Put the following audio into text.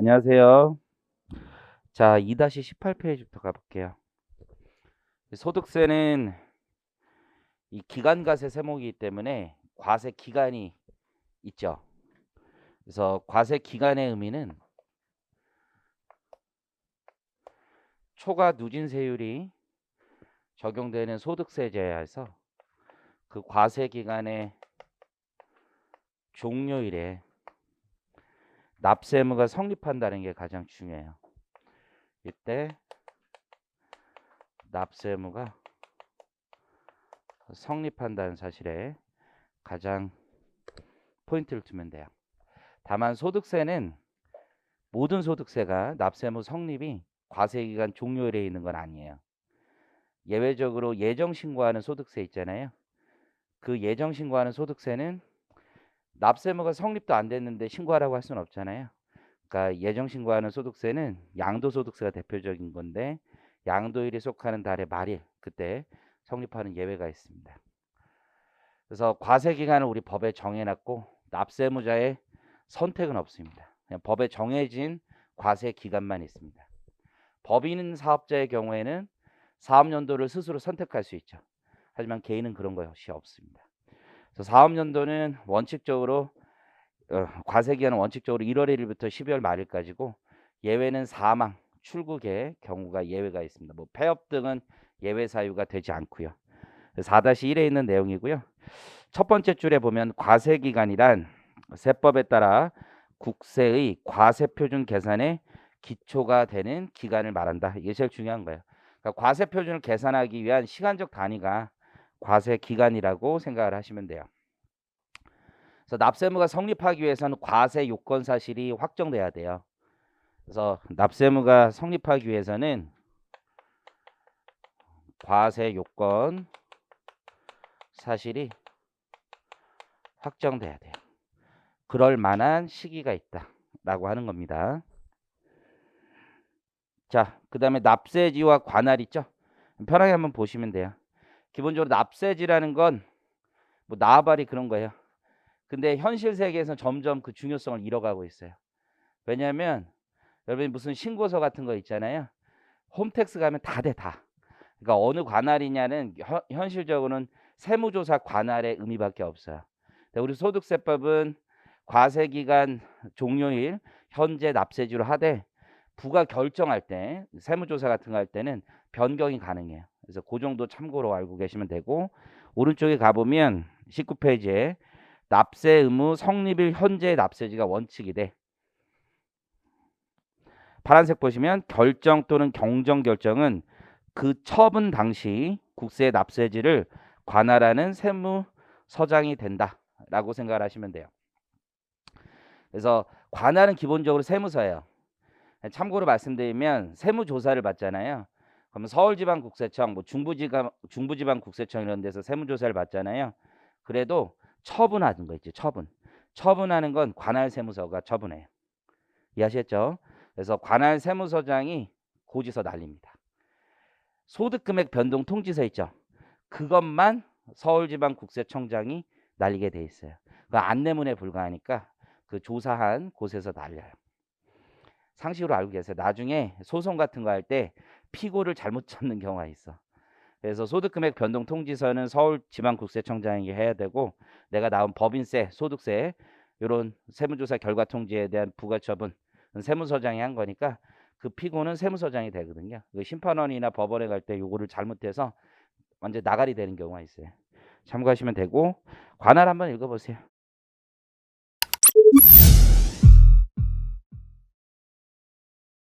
안녕하세요. 자, 2-18페이지부터 가볼게요. 소득세는 이 기간과세 세목이기 때문에 과세 기간이 있죠. 그래서 과세 기간의 의미는 초과 누진세율이 적용되는 소득세제에서 그 과세 기간의 종료일에 납세 의무가 성립한다는 게 가장 중요해요. 이때 납세 의무가 성립한다는 사실에 가장 포인트를 두면 돼요. 다만 소득세는 모든 소득세가 납세의무 성립이 과세기간 종료일에 있는 건 아니에요. 예외적으로 예정 신고하는 소득세 있잖아요. 그 예정 신고하는 소득세는 납세의무가 성립도 안 됐는데 신고하라고 할 수는 없잖아요. 그러니까 예정 신고하는 소득세는 양도 소득세가 대표적인 건데 양도일이 속하는 달의 말일 그때 성립하는 예외가 있습니다. 그래서 과세 기간을 우리 법에 정해놨고 납세의무자의 선택은 없습니다. 그냥 법에 정해진 과세 기간만 있습니다. 법인 사업자의 경우에는 사업연도를 스스로 선택할 수 있죠. 하지만 개인은 그런 것이 없습니다. 사업연도는 원칙적으로 어, 과세 기간은 원칙적으로 1월 1일부터 12월 말일까지고 예외는 사망, 출국의 경우가 예외가 있습니다. 뭐 폐업 등은 예외 사유가 되지 않고요. 4-1에 있는 내용이고요. 첫 번째 줄에 보면 과세 기간이란 세법에 따라 국세의 과세 표준 계산의 기초가 되는 기간을 말한다. 이게 제일 중요한 거예요. 그러니까 과세 표준을 계산하기 위한 시간적 단위가 과세 기간이라고 생각을 하시면 돼요. 그래서 납세무가 성립하기 위해서는 과세 요건 사실이 확정돼야 돼요. 그래서 납세무가 성립하기 위해서는 과세 요건 사실이 확정돼야 돼요. 그럴 만한 시기가 있다라고 하는 겁니다. 자, 그 다음에 납세지와 관할 있죠? 편하게 한번 보시면 돼요. 기본적으로 납세지라는 건 뭐 나발이 그런 거예요. 근데 현실 세계에서 점점 그 중요성을 잃어가고 있어요. 왜냐하면 여러분이 무슨 신고서 같은 거 있잖아요. 홈택스 가면 다 돼 다. 그러니까 어느 관할이냐는 현, 현실적으로는 세무조사 관할의 의미밖에 없어요. 우리 소득세법은 과세기간 종료일 현재 납세지로 하되 부가 결정할 때 세무조사 같은 거 할 때는 변경이 가능해요. 그래서 그 정도 참고로 알고 계시면 되고 오른쪽에 가보면 19페이지에 납세 의무 성립일 현재 납세지가 원칙이 돼. 파란색 보시면 결정 또는 경정 결정은 그 처분 당시 국세 납세지를 관할하는 세무서장이 된다라고 생각을 하시면 돼요. 그래서 관할은 기본적으로 세무서예요. 참고로 말씀드리면 세무조사를 받잖아요. 그러면 서울지방국세청, 뭐 중부지방 중부지방국세청 이런 데서 세무조사를 받잖아요. 그래도 처분하는 거 있죠. 처분. 처분하는 건 관할 세무서가 처분해요. 이해하셨죠? 그래서 관할 세무서장이 고지서 날립니다. 소득금액 변동 통지서 있죠. 그것만 서울지방국세청장이 날리게 돼 있어요. 그 안내문에 불과하니까 그 조사한 곳에서 날려요. 상식으로 알고 계세요. 나중에 소송 같은 거 할 때 피고를 잘못 찾는 경우가 있어. 그래서 소득금액 변동 통지서는 서울 지방국세청장에게 해야 되고 내가 나온 법인세, 소득세 이런 세무조사 결과 통지에 대한 부가처분 세무서장이 한 거니까 그 피고는 세무서장이 되거든요. 그 심판원이나 법원에 갈 때 요거를 잘못해서 완전 나가리 되는 경우가 있어요. 참고하시면 되고 관할 한번 읽어보세요.